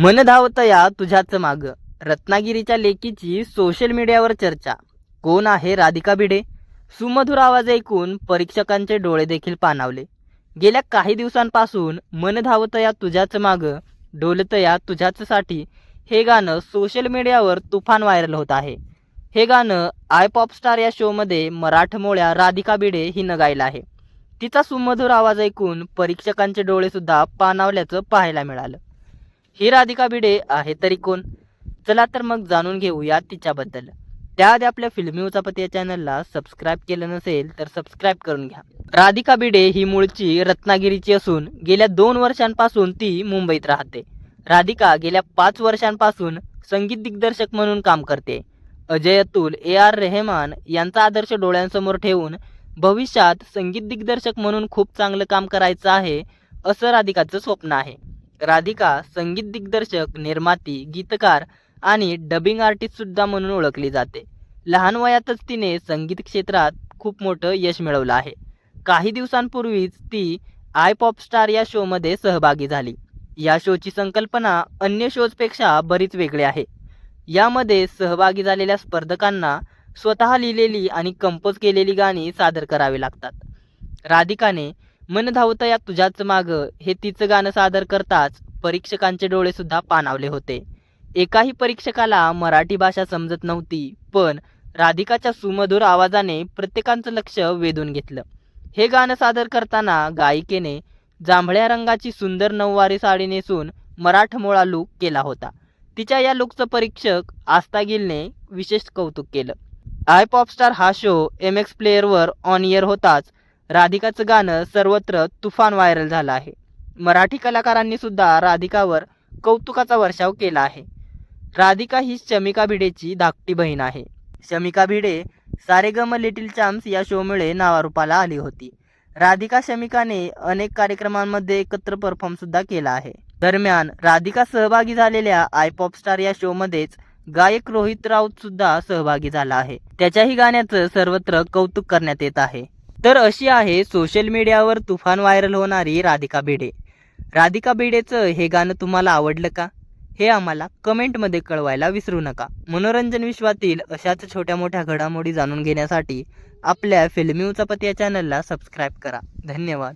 मन धावतया तुझ्याच माग. रत्नागिरीच्या लेकीची सोशल मीडियावर चर्चा. कोण आहे राधिका भिडे? सुमधुर आवाज ऐकून परीक्षकांचे डोळे देखील पाणावले. गेल्या काही दिवसांपासून मन धावतया तुझ्याच माग डोलतया तुझ्याचसाठी हे गाणं सोशल मीडियावर तुफान व्हायरल होत आहे. हे गाणं आय पॉप स्टार या शोमध्ये मराठमोळ्या राधिका भिडे हिनं गायलं आहे. तिचा सुमधुर आवाज ऐकून परीक्षकांचे डोळेसुद्धा पाणावल्याचं पाहायला मिळालं. ही राधिका भिडे आहे तरी कोण? चला तर मग जाणून घेऊया तिच्याबद्दल. त्याआधी आपल्या फिल्मी उचापती या चॅनलला सबस्क्राईब केलं नसेल तर सबस्क्राईब करून घ्या. राधिका भिडे ही मूळची रत्नागिरीची असून गेल्या दोन वर्षांपासून ती मुंबईत राहते. राधिका गेल्या पाच वर्षांपासून संगीत दिग्दर्शक म्हणून काम करते. अजय अतुल ए आर रेहमान यांचा आदर्श डोळ्यांसमोर ठेवून भविष्यात संगीत दिग्दर्शक म्हणून खूप चांगलं काम करायचं आहे असं राधिकाचं स्वप्न आहे. राधिका संगीत दिग्दर्शक निर्माती गीतकार आणि डबिंग आर्टिस्टसुद्धा म्हणून ओळखली जाते. लहान वयातच तिने संगीत क्षेत्रात खूप मोठं यश मिळवलं आहे. काही दिवसांपूर्वीच ती आय पॉप स्टार या शोमध्ये सहभागी झाली. या शोची संकल्पना अन्य शोजपेक्षा बरीच वेगळी आहे. यामध्ये सहभागी झालेल्या स्पर्धकांना स्वतः लिहिलेली आणि कंपोज केलेली गाणी सादर करावी लागतात. राधिकाने मन धावता या तुझ्याच माग. हे तिचं गाणं सादर करताच परीक्षकांचे डोळे सुद्धा पाणावले होते. एकाही परीक्षकाला मराठी भाषा समजत नव्हती पण राधिकाच्या सुमधुर आवाजाने प्रत्येकांचं लक्ष वेधून घेतलं. हे गाणं सादर करताना गायिकेने जांभळ्या रंगाची सुंदर नऊवारी साडी नेसून मराठमोळा लूक केला होता. तिच्या या लुकचं परीक्षक आस्था गिलने विशेष कौतुक केलं. आय पॉपस्टार हा शो एम एक्स प्लेअरवर ऑन इयर होताच राधिकाचं गाणं सर्वत्र तुफान व्हायरल झालं आहे. मराठी कलाकारांनी सुद्धा राधिकावर कौतुकाचा वर्षाव केला आहे. राधिका ही शमिका भिडेची धाकटी बहीण आहे. शमिका भिडे सारेगम लिटिल चॅम्प्स या शोमुळे नावारूपाला आली होती. राधिका शमिकाने अनेक कार्यक्रमांमध्ये एकत्र परफॉर्म सुद्धा केला आहे. दरम्यान राधिका सहभागी झालेल्या आय पॉप स्टार या शोमध्येच गायक रोहित राऊत सुद्धा सहभागी झाला आहे. त्याच्याही गाण्याचं सर्वत्र कौतुक करण्यात येत आहे. तर अशी आहे सोशल मीडियावर तुफान व्हायरल होणारी राधिका भिडे राधिका भिडेचं हे गाणं तुम्हाला आवडलं का? हे आम्हाला कमेंटमध्ये कळवायला विसरू नका. मनोरंजन विश्वातील अशाच छोट्या मोठ्या घडामोडी जाणून घेण्यासाठी आपल्या फिल्मी उचापत या चॅनलला सबस्क्राईब करा. धन्यवाद.